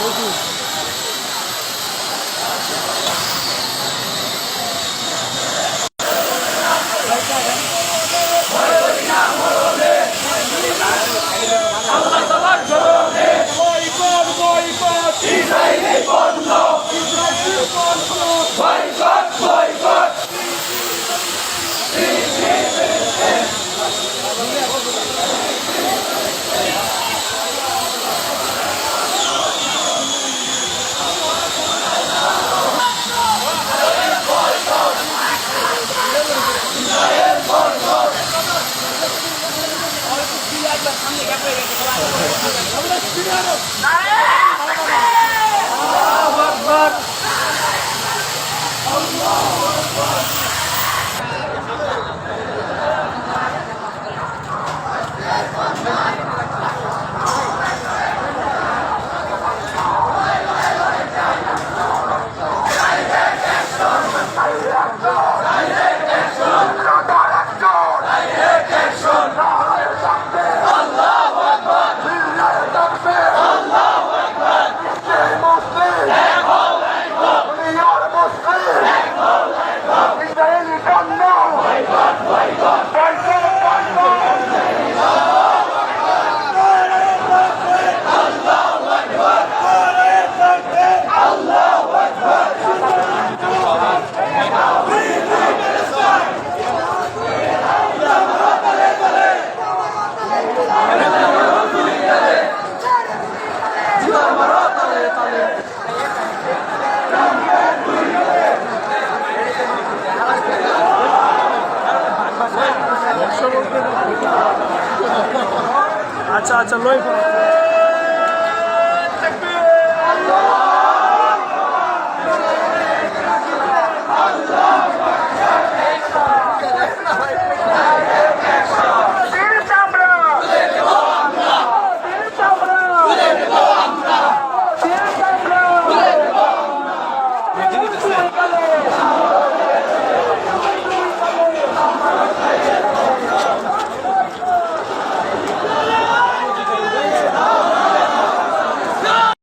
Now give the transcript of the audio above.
boycott Israeli আচ্ছা আচ্ছা লই